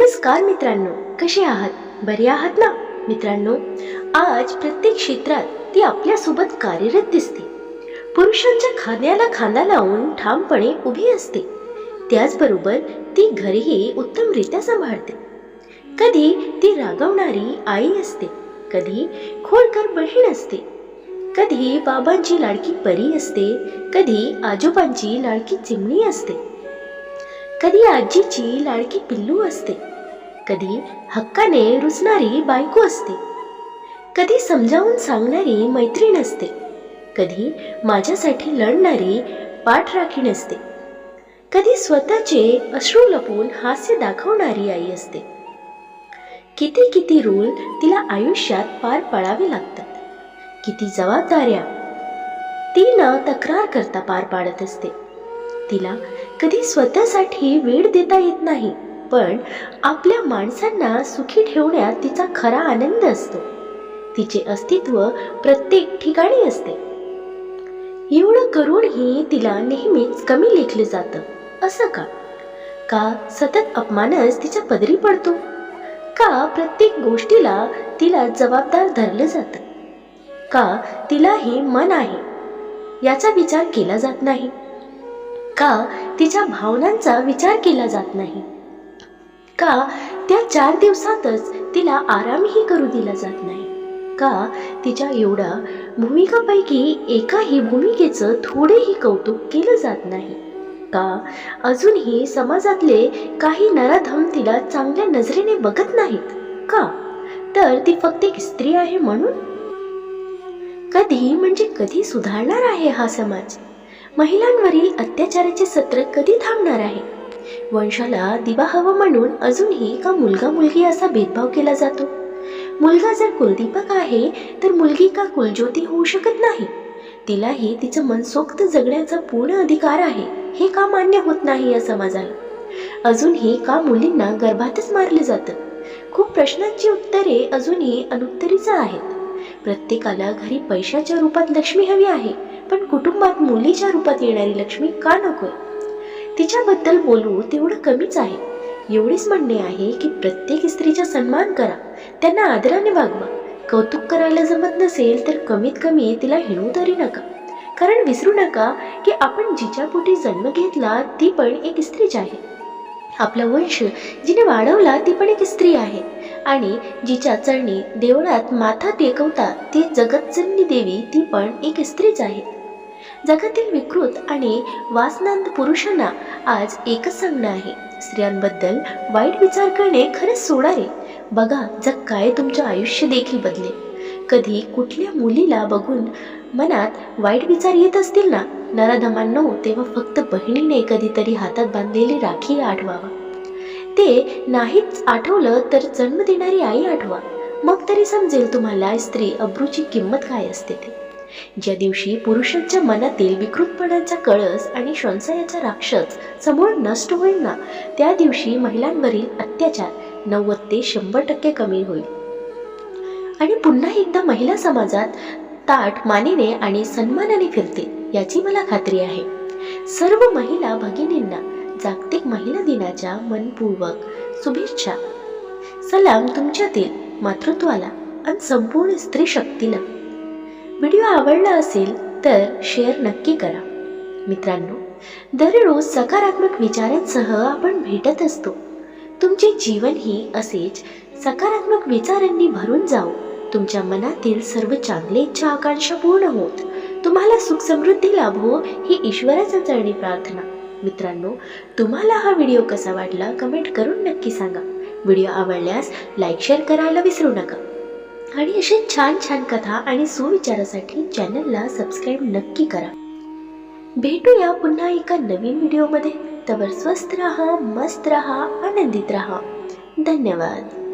नमस्कार मित्रांनो कसे आहात? बरे आहात ना? मित्रांनो आज प्रत्येक क्षेत्रात ती आपल्यासोबत कार्यरत दिसते. पुरुषांच्या खांद्याला खांदा लावून ठामपणे उभी असते. त्याचबरोबर ती घरही उत्तमरित्या सांभाळते. कधी ती रागवणारी आई असते कधी खोलकर बहीण असते कधी बाबांची लाडकी परी असते कधी आजोबांची लाडकी चिमणी असते. कधी आजीची लाडकी पिल्लू असते. कधी हक्काने रुजणारी बायको असते. कधी समजावून सांगणारी मैत्रीण असते. कधी माझ्यासाठी लढणारी पाठराखीण असते कधी स्वतःचे अश्रू लपवून हास्य दाखवणारी आई असते. किती किती रूल तिला आयुष्यात पार पाडावे लागतात. किती जबाबदाऱ्या. ती न तक्रार करता पार पाडत असते. तिला कधी स्वतःसाठी वेळ देता येत नाही पण आपल्या माणसांना सुखी ठेवण्यात तिचा खरा आनंद असतो. तिचे अस्तित्व प्रत्येक ठिकाणी असते. एवढं करूनही तिला नेहमीच कमी लेखलं जातं असं का? का सतत अपमानच तिच्या पदरी पडतो? का प्रत्येक गोष्टीला तिला जबाबदार धरलं जातं? का तिलाही मन आहे? याचा विचार केला जात नाही. का तिच्या भावनांचा विचार केला जात नाही? का त्या चार दिवसातच तिला आरामही करू दिला जात नाही? का तिच्या एवढ्या भूमिकापैकी एकाही भूमिकेचं थोडेही कौतुक केलं जात नाही? का अजूनही समाजातले काही नराधम तिला चांगल्या नजरेने बघत नाहीत? का? तर ती फक्त एक स्त्री आहे म्हणून? कधी म्हणजे कधी सुधारणार आहे हा समाज? महिलांवरील अत्याचाराचे सत्र कधी थांबणार आहे? वंशाला दिवा हवा म्हणून अजूनही का मुलगा मुलगी असा भेदभाव केला जातो. मुलगा जर कुलदीपक आहे तर मुलगी का कुलज्योती होऊ शकत नाही? तिलाही तिचं मनसोक्त जगण्याचा पूर्ण अधिकार आहे हे का मान्य होत नाही या समाजाला? अजूनही का मुलींना गर्भातच मारले जातं? खूप प्रश्नांची उत्तरे अजूनही अनुत्तरीच आहेत. प्रत्येकाला घरी पैशाच्या रूपात लक्ष्मी हवी आहे पण कुटुंबात मुलीच्या रूपात येणारी लक्ष्मी का नकोय तिच्याबद्दल बोलू तेवढं कमीच आहे. एवढेच म्हणणे आहे की प्रत्येक स्त्रीचा सन्मान करा त्यांना आदराने वागवा. कौतुक करायला जमत नसेल तर कमीत कमी तिला हिणू तरी नका. कारण विसरू नका की आपण जिच्या पोटी जन्म घेतला ती पण एक स्त्रीच आहे. आपला वंश जिने वाढवला ती पण एक स्त्री आहे. आणि जिच्या चरणी देवळात माथा टेकवता ती जगतजननी देवी ती पण एक स्त्रीच आहे. जगातील विकृत आणि वासनांत पुरुषांना आज एकच सांगणं आहे. स्त्रियांबद्दल वाईट विचार करणे खरंच सोडारे बघा जग काय तुमचे आयुष्य देखील बदले. कधी कुठल्या मुलीला बघून मनात वाईट विचार येत असतील ना? नराधमांनो तेव्हा फक्त बहिणीने कधीतरी हातात बांधलेली राखी आठवावा. ते नाहीच आठवलं तर जन्म देणारी आई आठवा. मग तरी समजेल तुम्हाला स्त्री अब्रूची किंमत काय असते ते. ज्या दिवशी पुरुषांच्या मनातील विकृतपणाचा कळस आणि संशयाचा राक्षस समोर नष्ट होईल ना त्या दिवशी महिलांवरील अत्याचार नव्वद ते शंभर टक्के कमी होईल. आणि पुन्हा एकदा महिला समाजात ताट मानेने आणि सन्मानाने फिरतील याची मला खात्री आहे. सर्व महिला भगिनींना जागतिक महिला दिनाच्या मनपूर्वक शुभेच्छा. सलाम तुमच्यातील मातृत्वाला आणि संपूर्ण स्त्री शक्तीला. व्हिडिओ आवडला असेल तर शेअर नक्की करा. मित्रांनो दररोज सकारात्मक विचारांसह आपण भेटत असतो. तुमचे जीवनही असेच सकारात्मक विचारांनी भरून जाऊ तुमच्या मनातील सर्व चांगले इच्छा आकांक्षा पूर्ण होत. तुम्हाला सुख समृद्धी लाभो ही ईश्वराच्या चरणी प्रार्थना. मित्रांनो तुम्हाला हा व्हिडिओ कसा वाटला कमेंट करून नक्की सांगा. व्हिडिओ आवडल्यास लाईक शेअर करायला विसरू नका. आणि असे छान छान कथा आणि सुविचारासाठी चॅनलला सबस्क्राईब नक्की करा. भेटूया पुन्हा एका नवीन व्हिडिओमध्ये. तवर स्वस्त राहा मस्त राहा आनंदित राहा. धन्यवाद.